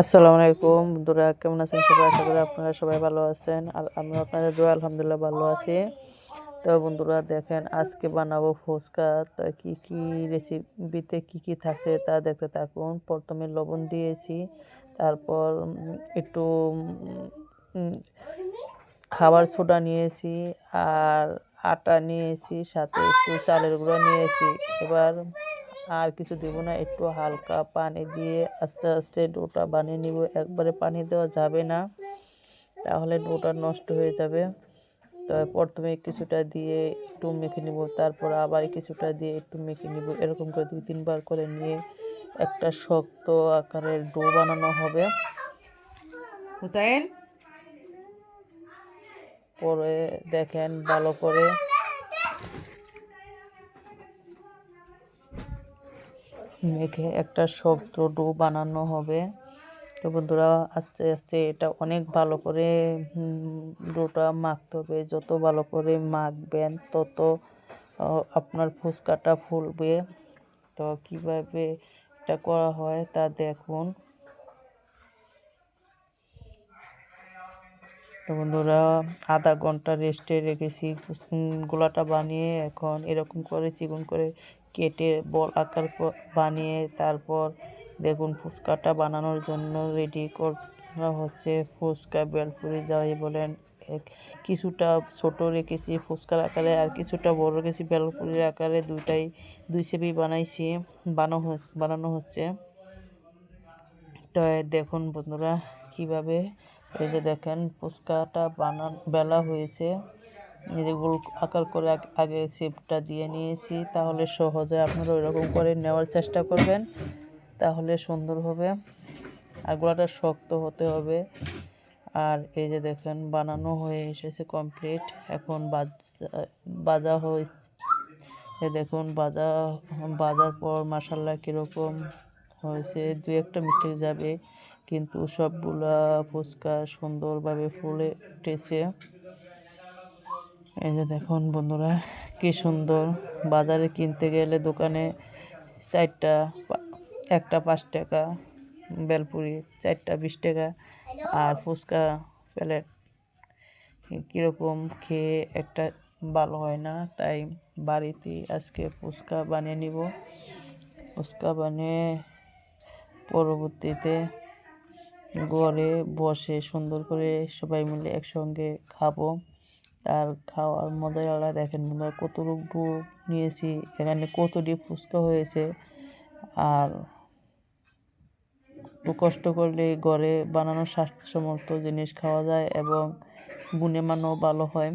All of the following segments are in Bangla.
আসসালামু আলাইকুম বন্ধুরা, কেমন আছেন সবাই? আশা করি আপনারা সবাই ভালো আছেন। আর আমি আপনাদের দোয়া, আলহামদুলিল্লাহ ভালো আছি। তো বন্ধুরা, দেখেন আজকে বানাবো ফুচকা। তা কী কী রেসিপিতে কী কী থাকছে তা দেখতে থাকুন। প্রথমে লবণ দিয়েছি, তারপর একটু খাবার সোডা নিয়েছি, আর আটা নিয়েছি, সাথে একটু চালের গুঁড়ো নিয়েছি। এবার আর কিছু দেবো না, একটু হালকা পানি দিয়ে আস্তে আস্তে ডোটা বানিয়ে নিব। একবারে পানি দেওয়া যাবে না, তাহলে ডোটা নষ্ট হয়ে যাবে। তো প্রথমে কিছুটা দিয়ে একটু মেখে নিব, তারপর আবার কিছুটা দিয়ে একটু মেখে নিব। এরকম করে দুই তিনবার করে নিয়ে একটা শক্ত আকারের ডো বানানো হবে। পরে দেখেন, ভালো করে মেখে একটা শক্ত ডো বানানো হবে। তো বন্ধুরা, আস্তে আস্তে এটা অনেক ভালো করে ডোটা মাখতে হবে। যত ভালো করে মাখবেন, তত আপনার ফুচকাটা ফুলবে। তো কীভাবে এটা করা হয় তা দেখুন। তো বন্ধুরা, আধা ঘণ্টা রেস্টে রেখেছি। গোলাটা বানিয়ে এখন এরকম করে চিকন করে কেটে বল আকার বানিয়ে তারপর দেখুন ফুচকাটা বানানোর জন্য রেডি করা হচ্ছে। ফুচকা বেলপুরি যাই বলেন কিছুটা ছোট রেখেছি ফুচকার আকারে আর কিছুটা বড় রেখেছি বেলপুরির আকারে। দুইটাই, দুই সেপি বানাইছি বানানো বানানো হচ্ছে। তো দেখুন বন্ধুরা, কীভাবে এই যে দেখেন ফুচকাটা বানান, বেলা হয়েছে। যে গোল আকার করে আগে শেপটা দিয়ে নিয়েছি, তাহলে সহজে আপনারা ওইরকম করে নেওয়ার চেষ্টা করবেন। তাহলে সুন্দর হবে। আর গোলাটা শক্ত হতে হবে। আর এই যে দেখেন, বানানো হয়ে এসেছে কমপ্লিট এখন বাজা হয়েছে। দেখুন, বাজা, বাজার পর মাসাল্লাহ কীরকম হয়েছে। দু একটা মিস্টেক যাবে, কিন্তু সবগুলা ফুচকা সুন্দরভাবে ফুলে উঠেছে। এই যে দেখুন বন্ধুরা, কি সুন্দর। বাজারে কিনতে গেলে দোকানে চারটা একটা পাঁচ টাকা, বেলপুরি চারটা বিশ টাকা আর ফুচকা প্লেট। কীরকম খেয়ে একটা ভালো হয় না, তাই বাড়িতে আজকে ফুচকা বানিয়ে নিব। ফুচকা বানিয়ে পরবর্তীতে ঘরে বসে সুন্দর করে সবাই মিলে একসঙ্গে খাব। তার খাওয়ার মজাই আলাদা। দেখেন বন্ধুরা, কত রূপ নিয়েছি। এখানে কতটি ফুচকা হয়েছে। আর একটু কষ্ট করলে ঘরে বানানো স্বাস্থ্যসম্মত জিনিস খাওয়া যায় এবং গুণমানও ভালো হয়।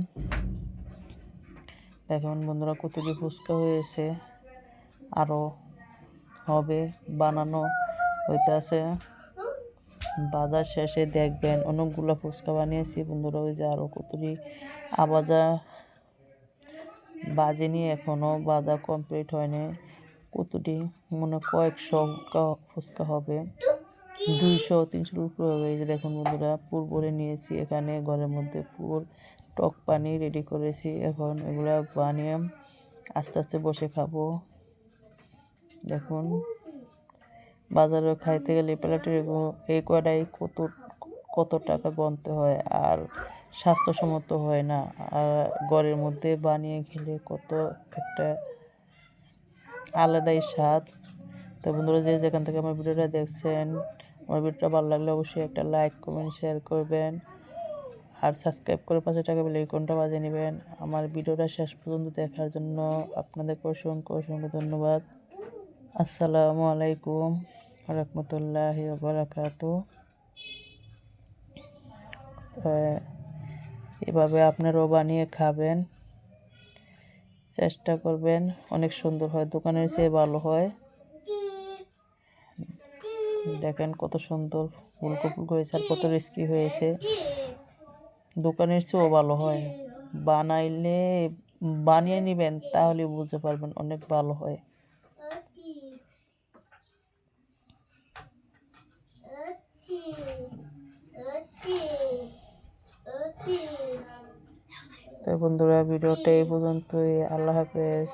দেখেন বন্ধুরা কতটি ফুচকা হয়েছে। আরও হবে, বানানো হইতেছে। বাজার শেষে দেখবেন অনেকগুলো ফুচকা বানিয়েছি। বন্ধুরা, ওই যে আরও কতটি আবাজা বাজেনি এখনও বাজা কমপ্লিট হয়নি। কতটি? মনে কয়েকশো ফুচকা হবে। দুইশো, তিনশোর উপরে হবে। এই যে দেখুন বন্ধুরা, পুর ভরে নিয়েছি এখানে। ঘরের মধ্যে পুর, টক পানি রেডি করেছি। এখন এগুলা বানিয়ে আস্তে আস্তে বসে খাব। দেখুন। বাজারে খাইতে গেলে প্লেটের এই কয়টাই কত কত টাকা গুনতে হয় আর স্বাস্থ্যসম্মত হয় না। আর ঘরের মধ্যে বানিয়ে খেলে কত একটা আলাদাই স্বাদ। তো বন্ধুরা, যে যেখান থেকে আমার ভিডিওটা দেখছেন, আমার ভিডিওটা ভালো লাগলে অবশ্যই একটা লাইক, কমেন্ট, শেয়ার করবেন। আর সাবস্ক্রাইব করে পাশে টাকা বেল আইকনটা বাজিয়ে নেবেন। আমার ভিডিওটা শেষ পর্যন্ত দেখার জন্য আপনাদেরকে অসংখ্য অসংখ্য ধন্যবাদ। আসসালামু আলাইকুম। রহমতুল্লাহ বারাকাতু এভাবে আপনারাও বানিয়ে খাবেন, চেষ্টা করবেন, অনেক সুন্দর হয়, দোকানের চেয়ে ভালো হয়। দেখেন কত সুন্দর ফুলকো হয়েছে আর কত রিস্কি হয়েছে। দোকানের চেয়েও ভালো হয়। বানাইলে, বানিয়ে নেবেন, তাহলে বুঝতে পারবেন অনেক ভালো হয়। বন্ধুরা ভিডিওটা এই পর্যন্তই। আল্লাহ হাফেজ।